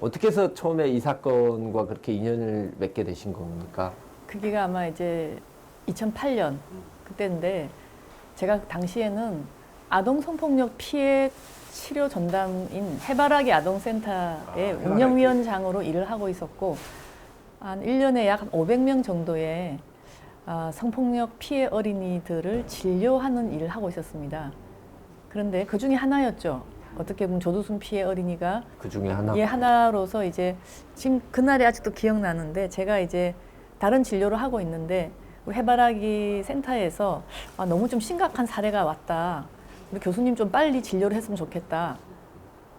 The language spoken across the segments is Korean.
어떻게 해서 처음에 이 사건과 그렇게 인연을 맺게 되신 겁니까? 그게가 아마 이제 2008년 그때인데 제가 당시에는 아동 성폭력 피해 치료 전담인 해바라기 아동센터의 해바라기. 운영위원장으로 일을 하고 있었고 한 1년에 약 500명 정도의 아, 성폭력 피해 어린이들을 진료하는 일을 하고 있었습니다. 그런데 그 중에 하나였죠. 어떻게 보면 조두순 피해 어린이가 그 중에 하나. 예, 하나로서 이제 지금 그날이 아직도 기억나는데 제가 이제 다른 진료를 하고 있는데 우리 해바라기 센터에서 아, 너무 좀 심각한 사례가 왔다. 우리 교수님 좀 빨리 진료를 했으면 좋겠다.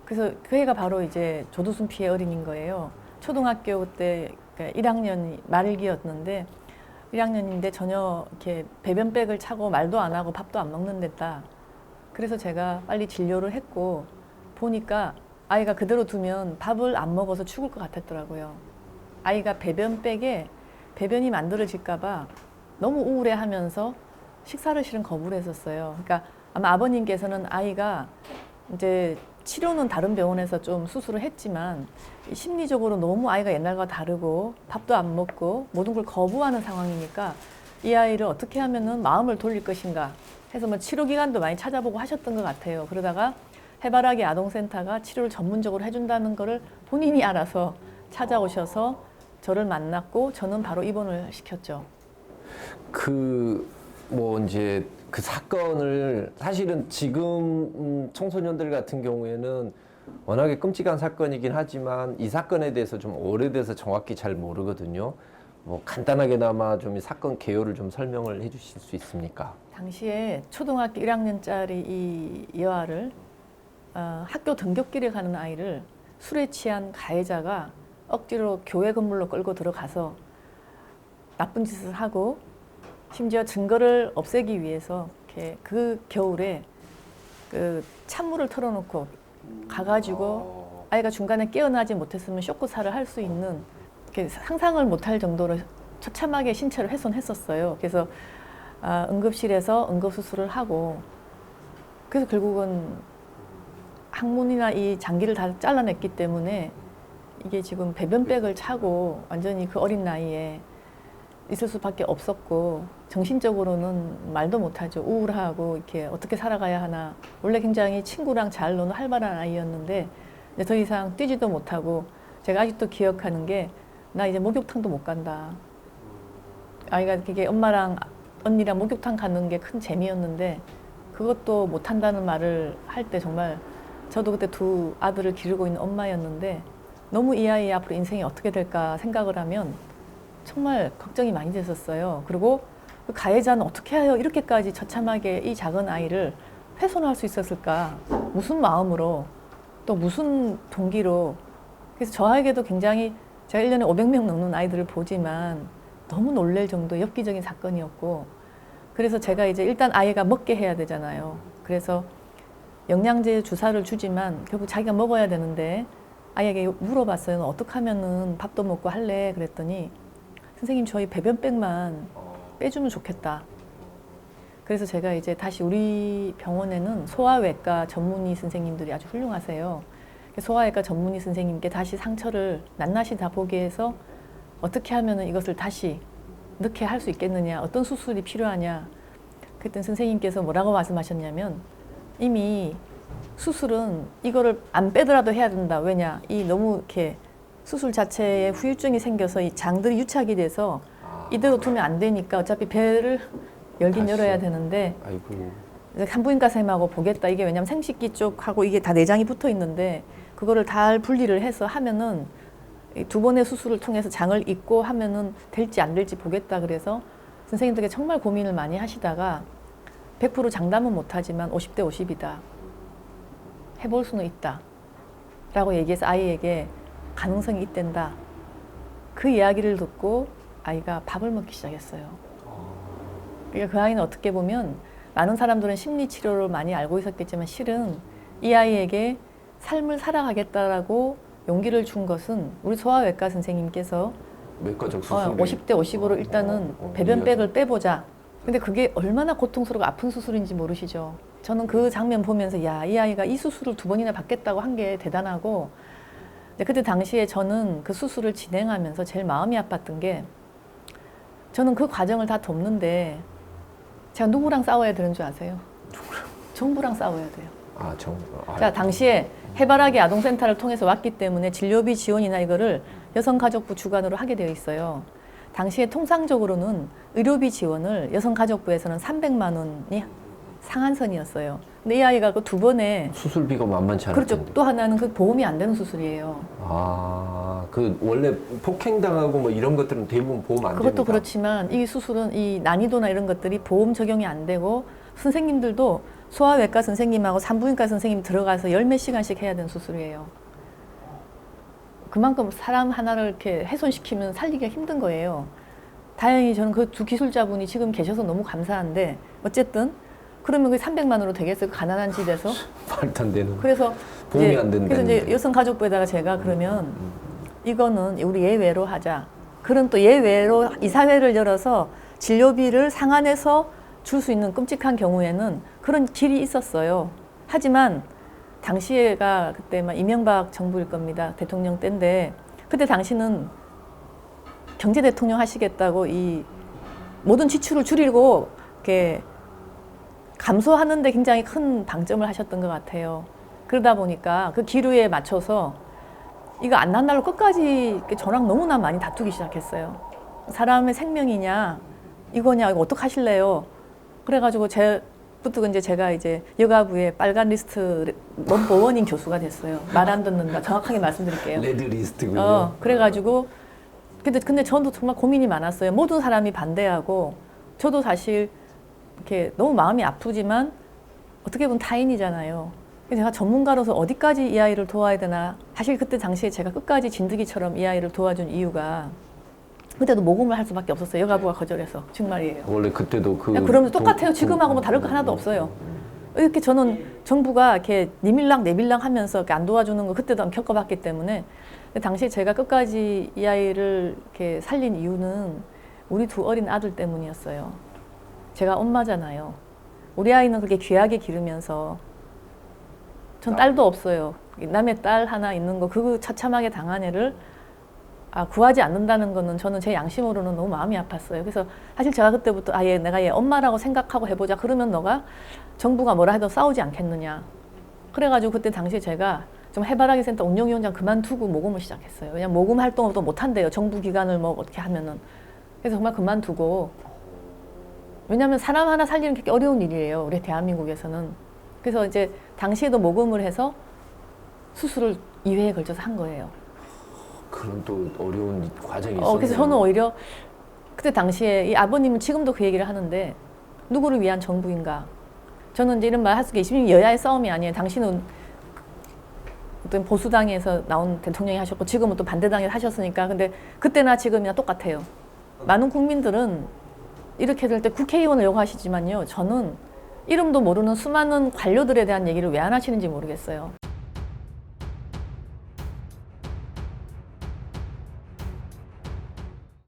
그래서 그 애가 바로 이제 조두순 피해 어린인 거예요. 초등학교 때 1학년 말기였는데 1학년인데 전혀 이렇게 배변백을 차고 말도 안 하고 밥도 안 먹는 데다. 그래서 제가 빨리 진료를 했고 보니까 아이가 그대로 두면 밥을 안 먹어서 죽을 것 같았더라고요. 아이가 배변백에 배변이 만들어질까봐 너무 우울해하면서 식사를 실은 거부를 했었어요. 그러니까 아마 아버님께서는 아이가 이제 치료는 다른 병원에서 좀 수술을 했지만 이 심리적으로 너무 아이가 옛날과 다르고 밥도 안 먹고 모든 걸 거부하는 상황이니까 이 아이를 어떻게 하면은 마음을 돌릴 것인가 해서 뭐 치료 기관도 많이 찾아보고 하셨던 것 같아요. 그러다가 해바라기 아동센터가 치료를 전문적으로 해준다는 거를 본인이 알아서 찾아오셔서 저를 만났고 저는 바로 입원을 시켰죠. 그 뭐 이제 그 사건을 사실은 지금 음, 청소년들 같은 경우에는 워낙에 끔찍한 사건이긴 하지만 이 사건에 대해서 좀 오래돼서 정확히 잘 모르거든요. 뭐 간단하게나마 좀 이 사건 개요를 좀 설명을 해주실 수 있습니까? 당시에 초등학교 1학년짜리 이 여아를 어, 학교 등굣길에 가는 아이를 술에 취한 가해자가 억지로 교회 건물로 끌고 들어가서 나쁜 짓을 하고 심지어 증거를 없애기 위해서 이렇게 그 겨울에 그 찬물을 틀어놓고 가가지고 아이가 중간에 깨어나지 못했으면 쇼크사를 할수 있는 상상을 못할 정도로 처참하게 신체를 훼손했었어요. 그래서 아, 응급실에서 응급수술을 하고 그래서 결국은 항문이나 이 장기를 다 잘라냈기 때문에 이게 지금 배변백을 차고 완전히 그 어린 나이에 있을 수밖에 없었고 정신적으로는 말도 못하죠 우울하고 이렇게 어떻게 살아가야 하나 원래 굉장히 친구랑 잘 노는 활발한 아이였는데 더 이상 뛰지도 못하고 제가 아직도 기억하는 게 나 이제 목욕탕도 못 간다 아이가 그게 엄마랑 언니랑 목욕탕 가는 게 큰 재미였는데 그것도 못 한다는 말을 할 때 정말 저도 그때 두 아들을 기르고 있는 엄마였는데 너무 이 아이의 앞으로 인생이 어떻게 될까 생각을 하면 정말 걱정이 많이 됐었어요. 그리고 그 가해자는 어떻게 하여 이렇게까지 처참하게 이 작은 아이를 훼손할 수 있었을까? 무슨 마음으로 또 무슨 동기로 그래서 저에게도 굉장히 제가 1년에 500명 넘는 아이들을 보지만 너무 놀랄 정도의 엽기적인 사건이었고 그래서 제가 이제 일단 아이가 먹게 해야 되잖아요. 그래서 영양제 주사를 주지만 결국 자기가 먹어야 되는데 아이에게 물어봤어요. 어떻게 하면은 밥도 먹고 할래? 그랬더니 선생님 저희 배변백만 빼주면 좋겠다. 그래서 제가 이제 다시 우리 병원에는 소아외과 전문의 선생님들이 아주 훌륭하세요. 소아외과 전문의 선생님께 다시 상처를 낱낱이 다 보게 해서 어떻게 하면은 이것을 다시 넣게 할 수 있겠느냐, 어떤 수술이 필요하냐. 그랬더니 선생님께서 뭐라고 말씀하셨냐면 이미 수술은 이거를 안 빼더라도 해야 된다. 왜냐, 이 너무 이렇게 수술 자체에 후유증이 생겨서 이 장들이 유착이 돼서 이대로 두면 안 되니까 어차피 배를 열긴 다시. 열어야 되는데 아이고. 산부인과 쌤하고 보겠다. 이게 왜냐면 생식기 쪽하고 이게 다 내장이 붙어 있는데 그거를 잘 분리를 해서 하면은 이두 번의 수술을 통해서 장을 잇고 하면은 될지 안 될지 보겠다. 그래서 선생님들께 정말 고민을 많이 하시다가 100% 장담은 못하지만 50대 50이다. 해볼 수는 있다. 라고 얘기해서 아이에게 가능성이 있댄다. 그 이야기를 듣고 아이가 밥을 먹기 시작했어요. 그러니까 그 아이는 어떻게 보면 많은 사람들은 심리 치료를 많이 알고 있었겠지만 실은 이 아이에게 삶을 살아가겠다라고 용기를 준 것은 우리 소아외과 선생님께서 외과적 수술. 어, 50대 50으로 일단은 어, 어, 배변백을 빼보자. 근데 그게 얼마나 고통스럽고 아픈 수술인지 모르시죠. 저는 그 장면 보면서 야, 이 아이가 이 수술을 두 번이나 받겠다고 한 게 대단하고 그때 당시에 저는 그 수술을 진행하면서 제일 마음이 아팠던 게 저는 그 과정을 다 돕는데 제가 누구랑 싸워야 되는 줄 아세요? 정부랑 싸워야 돼요. 아, 정. 아, 자, 당시에 해바라기 아동센터를 통해서 왔기 때문에 진료비 지원이나 이거를 여성가족부 주관으로 하게 되어 있어요. 당시에 통상적으로는 의료비 지원을 여성가족부에서는 300만 원이 상한선이었어요. 근데 이 아이가 그 두 번에 수술비가 만만치 않을 그렇죠. 또 하나는 그 보험이 안 되는 수술이에요. 아, 그 원래 폭행당하고 뭐 이런 것들은 대부분 보험 안 그것도 됩니다. 그렇지만 이 수술은 이 난이도나 이런 것들이 보험 적용이 안 되고 선생님들도 소아외과 선생님하고 산부인과 선생님 들어가서 열 몇 시간씩 해야 되는 수술이에요. 그만큼 사람 하나를 이렇게 훼손시키면 살리기가 힘든 거예요. 다행히 저는 그 두 기술자분이 지금 계셔서 너무 감사한데 어쨌든 그러면 그게 300만 원으로 되겠어요? 그 가난한 집에서? 말도 안 되는. 그래서 보험이 이제 안 된다는 그래서 이제 게. 여성가족부에다가 제가 그러면 이거는 우리 예외로 하자. 그런 또 예외로 이사회를 열어서 진료비를 상한해서 줄 수 있는 끔찍한 경우에는 그런 길이 있었어요. 하지만 당시에가 그때 막 이명박 정부일 겁니다. 대통령 때인데 그때 당시는 경제 대통령 하시겠다고 이 모든 지출을 줄이고 이렇게 감소하는데 굉장히 큰 방점을 하셨던 것 같아요. 그러다 보니까 그 기류에 맞춰서 이거 안 난다로 끝까지 저랑 너무나 많이 다투기 시작했어요. 사람의 생명이냐 이거냐 이거 어떡 하실래요? 그래가지고 제부터 이제 제가 이제 여가부의 빨간 리스트 넘버원인 교수가 됐어요. 말 안 듣는다. 정확하게 말씀드릴게요. 레드 리스트군요. 어, 그래가지고 근데 근데 저도 정말 고민이 많았어요. 모든 사람이 반대하고 저도 사실 이렇게 너무 마음이 아프지만 어떻게 보면 타인이잖아요. 제가 전문가로서 어디까지 이 아이를 도와야 되나. 사실 그때 당시에 제가 끝까지 진드기처럼 이 아이를 도와준 이유가 그때도 모금을 할 수밖에 없었어요. 여가부가 거절해서 정말이에요. 원래 그때도 그. 야, 그러면 똑같아요. 돈- 지금하고 뭐 다를 거 하나도 없어요. 이렇게 저는 정부가 이렇게 니밀랑 내밀랑 하면서 안 도와주는 거 그때도 겪어봤기 때문에 당시에 제가 끝까지 이 아이를 이렇게 살린 이유는 우리 두 어린 아들 때문이었어요. 제가 엄마잖아요. 우리 아이는 그렇게 귀하게 기르면서 전 딸도 없어요. 남의 딸 하나 있는 거 그 처참하게 당한 애를 아, 구하지 않는다는 거는 저는 제 양심으로는 너무 마음이 아팠어요. 그래서 사실 제가 그때부터 아예 내가 얘 엄마라고 생각하고 해보자. 그러면 너가 정부가 뭐라 해도 싸우지 않겠느냐. 그래가지고 그때 당시에 제가 좀 해바라기 센터 운영위원장 그만두고 모금을 시작했어요. 왜냐면 모금 활동을 또 못한대요. 정부 기관을 뭐 어떻게 하면은. 그래서 정말 그만두고 왜냐하면 사람 하나 살리는 게 어려운 일이에요. 우리 대한민국에서는. 그래서 이제 당시에도 모금을 해서 수술을 2회에 걸쳐서 한 거예요. 그런 또 어려운 과정이 있어요. 어, 그래서 저는 오히려 그때 당시에 이 아버님은 지금도 그 얘기를 하는데 누구를 위한 정부인가? 저는 이제 이런 말 할 수가 있으면 여야의 싸움이 아니에요. 당신은 어떤 보수당에서 나온 대통령이 하셨고 지금은 또 반대당에서 하셨으니까 근데 그때나 지금이나 똑같아요. 많은 국민들은 이렇게 될 때 국회의원을 요구하시지만요. 저는 이름도 모르는 수많은 관료들에 대한 얘기를 왜 안 하시는지 모르겠어요.